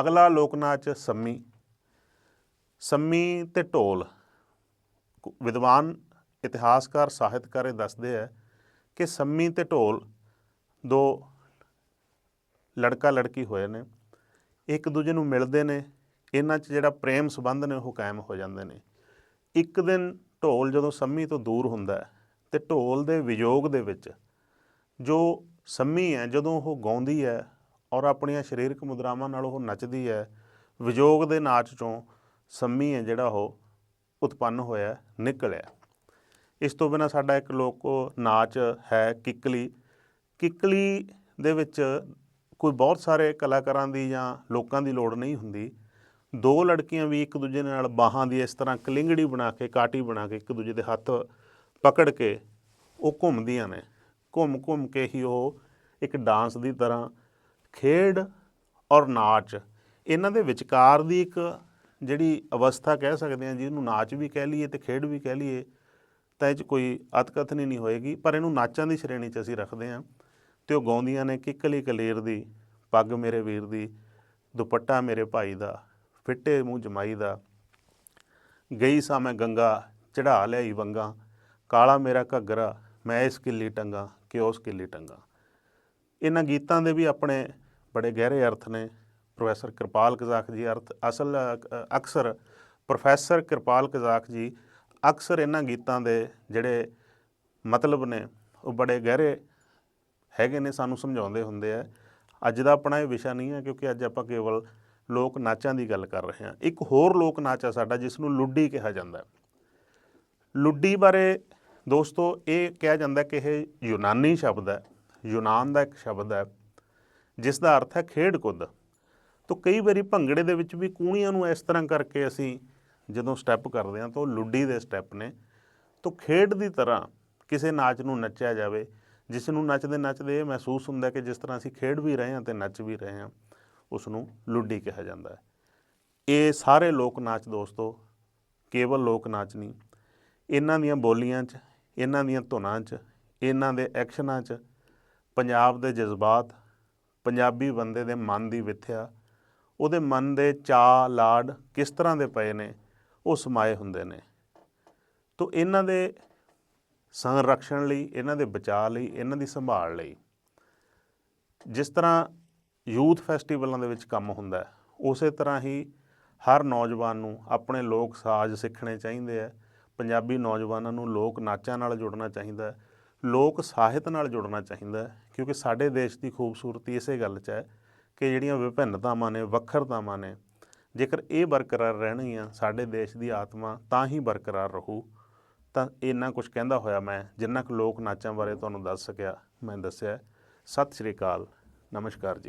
ਅਗਲਾ ਲੋਕ ਨਾਚ ਸੰਮੀ। ਸੰਮੀ ਤੇ ਢੋਲ। ਵਿਦਵਾਨ, ਇਤਿਹਾਸਕਾਰ, ਸਾਹਿਤਕਾਰ ਇਹ ਦੱਸਦੇ ਆ ਕਿ ਸੰਮੀ ਤੇ ਢੋਲ ਦੋ ਲੜਕਾ ਲੜਕੀ ਹੋਏ ਨੇ। ਇੱਕ ਦੂਜੇ ਨੂੰ ਮਿਲਦੇ ਨੇ। ਇਹਨਾਂ 'ਚ ਜਿਹੜਾ ਪ੍ਰੇਮ ਸੰਬੰਧ ਨੇ ਉਹ ਕਾਇਮ ਹੋ ਜਾਂਦੇ ਨੇ। ਇੱਕ ਦਿਨ ਢੋਲ ਜਦੋਂ ਸੰਮੀ ਤੋਂ ਦੂਰ ਹੁੰਦਾ ਹੈ ਤੇ ਢੋਲ ਦੇ ਵਿਯੋਗ ਦੇ ਵਿੱਚ ਜੋ ਸੰਮੀ ਹੈ, ਜਦੋਂ ਉਹ ਗਾਉਂਦੀ ਹੈ ਔਰ ਆਪਣੀਆਂ ਸਰੀਰਕ ਮੁਦਰਾਵਾਂ ਨਾਲ ਉਹ ਨੱਚਦੀ ਹੈ ਵਿਯੋਗ ਦੇ ਨਾਚ ਚੋਂ ਸੰਮੀ ਹੈ ਜਿਹੜਾ ਉਹ ਉਤਪੰਨ ਹੋਇਆ, ਨਿਕਲਿਆ। ਇਸ ਤੋਂ ਬਿਨਾ ਸਾਡਾ ਇੱਕ ਲੋਕ ਨਾਚ ਹੈ ਕਿੱਕਲੀ। ਕਿੱਕਲੀ ਦੇ ਵਿੱਚ ਕੋਈ ਬਹੁਤ ਸਾਰੇ ਕਲਾਕਾਰਾਂ ਦੀ ਜਾਂ ਲੋਕਾਂ ਦੀ ਲੋੜ ਨਹੀਂ ਹੁੰਦੀ। ਦੋ ਲੜਕੀਆਂ ਵੀ ਇੱਕ ਦੂਜੇ ਨਾਲ ਬਾਹਾਂ ਦੀ ਇਸ ਤਰ੍ਹਾਂ ਕਲਿੰਗੜੀ ਬਣਾ ਕੇ, ਕਾਟੀ ਬਣਾ ਕੇ ਇੱਕ ਦੂਜੇ ਦੇ ਹੱਥ ਪਕੜ ਕੇ ਉਹ ਘੁੰਮਦੀਆਂ ਨੇ। ਘੁੰਮ ਘੁੰਮ ਕੇ ਹੀ ਉਹ ਇੱਕ ਡਾਂਸ ਦੀ ਤਰ੍ਹਾਂ ਖੇਡ ਔਰ ਨਾਚ, ਇਹਨਾਂ ਦੇ ਵਿਚਕਾਰ ਦੀ ਇੱਕ ਜਿਹੜੀ ਅਵਸਥਾ ਕਹਿ ਸਕਦੇ ਹਾਂ, ਜਿਹਨੂੰ ਨਾਚ ਵੀ ਕਹਿ ਲਈਏ ਤੇ ਖੇਡ ਵੀ ਕਹਿ ਲਈਏ, ਤਾਂ ਇਹ 'ਚ ਕੋਈ ਅਤਕਥਨੀ ਨਹੀਂ ਹੋਏਗੀ। ਪਰ ਇਹਨੂੰ ਨਾਚਾਂ ਦੀ ਸ਼੍ਰੇਣੀ 'ਚ ਅਸੀਂ ਰੱਖਦੇ ਹਾਂ ਤੇ ਉਹ ਗਾਉਂਦੀਆਂ ਨੇ ਕਿੱਕਲੀ ਕਲੇਰ ਦੀ, ਪੱਗ ਮੇਰੇ ਵੀਰ ਦੀ, ਦੁਪੱਟਾ ਮੇਰੇ ਭਾਈ ਦਾ, ਫਿੱਟੇ ਮੂੰਹ ਜਮਾਈ ਦਾ, ਗਈ ਸਾਂ ਮੈਂ ਗੰਗਾ ਚੜਾ ਲਿਆਈ ਵੰਗਾ, ਕਾਲਾ ਮੇਰਾ ਘੱਗਰਾ, ਮੈਂ ਇਸ ਕਿੱਲੀ ਟੰਗਾ ਕਿ ਉਸ ਕਿੱਲੀ ਟੰਗਾ। ਇਹਨਾਂ ਗੀਤਾਂ ਦੇ ਵੀ ਆਪਣੇ ਬੜੇ ਗਹਿਰੇ ਅਰਥ ਨੇ। ਪ੍ਰੋਫੈਸਰ ਕਿਰਪਾਲ ਕਜ਼ਾਕ ਜੀ ਅਰਥ, ਅਸਲ ਅਕਸਰ ਪ੍ਰੋਫੈਸਰ ਕਿਰਪਾਲ ਕਜ਼ਾਕ ਜੀ ਅਕਸਰ ਇਹਨਾਂ ਗੀਤਾਂ ਦੇ ਜਿਹੜੇ ਮਤਲਬ ਨੇ, ਉਹ ਬੜੇ ਗਹਿਰੇ ਹੈਗੇ ਨੇ, ਸਾਨੂੰ ਸਮਝਾਉਂਦੇ ਹੁੰਦੇ ਆ। ਅੱਜ ਦਾ ਆਪਣਾ ਇਹ ਵਿਸ਼ਾ ਨਹੀਂ ਹੈ, ਕਿਉਂਕਿ ਅੱਜ ਆਪਾਂ ਕੇਵਲ ਲੋਕ ਨਾਚਾਂ ਦੀ ਗੱਲ ਕਰ ਰਹੇ ਹਾਂ। ਇੱਕ ਹੋਰ ਲੋਕ ਨਾਚ ਆ ਸਾਡਾ ਜਿਸ ਨੂੰ ਲੁੱਡੀ ਕਿਹਾ ਜਾਂਦਾ ਲੁੱਡੀ ਬਾਰੇ ਦੋਸਤੋ, ਇਹ ਕਿਹਾ ਜਾਂਦਾ ਕਿ ਇਹ ਯੂਨਾਨੀ ਸ਼ਬਦ ਹੈ। ਯੂਨਾਨ ਦਾ ਇੱਕ ਸ਼ਬਦ ਹੈ। ਜਿਸ ਦਾ ਅਰਥ ਹੈ ਖੇਡ ਕੁੱਦ। ਤੋ ਕਈ ਵਾਰੀ ਭੰਗੜੇ ਦੇ ਵਿੱਚ ਵੀ ਕੂਣੀਆਂ ਨੂੰ ਇਸ ਤਰ੍ਹਾਂ ਕਰਕੇ ਅਸੀਂ ਜਦੋਂ ਸਟੈਪ ਕਰਦੇ ਹਾਂ ਤਾਂ ਉਹ ਲੁੱਡੀ ਦੇ ਸਟੈਪ ਨੇ। ਤੋ ਖੇਡ ਦੀ ਤਰ੍ਹਾਂ ਕਿਸੇ ਨਾਚ ਨੂੰ ਨੱਚਿਆ ਜਾਵੇ, ਜਿਸ ਨੂੰ ਨੱਚਦੇ ਨੱਚਦੇ ਇਹ ਮਹਿਸੂਸ ਹੁੰਦਾ ਕਿ ਜਿਸ ਤਰ੍ਹਾਂ ਅਸੀਂ ਖੇਡ ਵੀ ਰਹੇ ਹਾਂ ਤੇ ਨੱਚ ਵੀ ਰਹੇ ਹਾਂ ਉਸ ਨੂੰ ਲੁੱਡੀ ਕਿਹਾ ਜਾਂਦਾ ਹੈ। ਇਹ ਸਾਰੇ ਲੋਕ ਨਾਚ ਦੋਸਤੋ, ਕੇਵਲ ਲੋਕ ਨਾਚ ਨਹੀਂ, ਇਹਨਾਂ ਦੀਆਂ ਬੋਲੀਆਂ 'ਚ, ਇਹਨਾਂ ਦੀਆਂ ਧੁਨਾਂ 'ਚ, ਇਹਨਾਂ ਦੇ ਐਕਸ਼ਨਾਂ 'ਚ, ਪੰਜਾਬ ਦੇ ਜਜ਼ਬਾਤ ਪੰਜਾਬੀ ਬੰਦੇ ਦੇ ਮਨ ਦੀ ਵਿਥਿਆ, ਉਹਦੇ ਮਨ ਦੇ ਚਾ ਲਾਡ ਕਿਸ ਤਰ੍ਹਾਂ ਦੇ ਪਏ ਨੇ, ਉਹ ਸਮਾਏ ਹੁੰਦੇ ਨੇ। ਤੋ ਇਹਨਾਂ ਦੇ ਸੰਰਕਸ਼ਣ ਲਈ, ਇਹਨਾਂ ਦੇ ਬਚਾਅ ਲਈ, ਇਹਨਾਂ ਦੀ ਸੰਭਾਲ ਲਈ, ਜਿਸ ਤਰ੍ਹਾਂ ਯੂਥ ਫੈਸਟੀਵਲਾਂ ਦੇ ਵਿੱਚ ਕੰਮ ਹੁੰਦਾ ਹੈ, ਉਸੇ ਤਰ੍ਹਾਂ ਹੀ ਹਰ ਨੌਜਵਾਨ ਨੂੰ ਆਪਣੇ ਲੋਕ ਸਾਜ਼ ਸਿੱਖਣੇ ਚਾਹੀਦੇ ਆ ਪੰਜਾਬੀ ਨੌਜਵਾਨਾਂ ਨੂੰ ਲੋਕ ਨਾਚਾਂ ਨਾਲ ਜੁੜਨਾ ਚਾਹੀਦਾ ਹੈ ਲੋਕ ਸਾਹਿਤ ਨਾਲ ਜੁੜਨਾ ਚਾਹੀਦਾ ਹੈ, ਕਿਉਂਕਿ ਸਾਡੇ ਦੇਸ਼ ਦੀ ਖੂਬਸੂਰਤੀ ਇਸੇ ਗੱਲ 'ਚ ਹੈ ਕਿ ਜਿਹੜੀਆਂ ਵਿਭਿੰਨਤਾਵਾਂ ਨੇ, ਵੱਖਰਤਾਵਾਂ ਨੇ, ਜੇਕਰ ਇਹ ਬਰਕਰਾਰ ਰਹਿਣਗੀਆਂ ਸਾਡੇ ਦੇਸ਼ ਦੀ ਆਤਮਾ, ਤਾਂ ਹੀ ਬਰਕਰਾਰ ਰਹੂ। ਤਾਂ ਇੰਨਾ ਕੁਝ ਕਹਿੰਦਾ ਹੋਇਆ ਮੈਂ, ਜਿੰਨਾ ਕੁ ਲੋਕ ਨਾਚਾਂ ਬਾਰੇ ਤੁਹਾਨੂੰ ਦੱਸ ਸਕਿਆ, ਮੈਂ ਦੱਸਿਆ। ਸਤਿ ਸ਼੍ਰੀ ਅਕਾਲ, ਨਮਸਕਾਰ ਜੀ।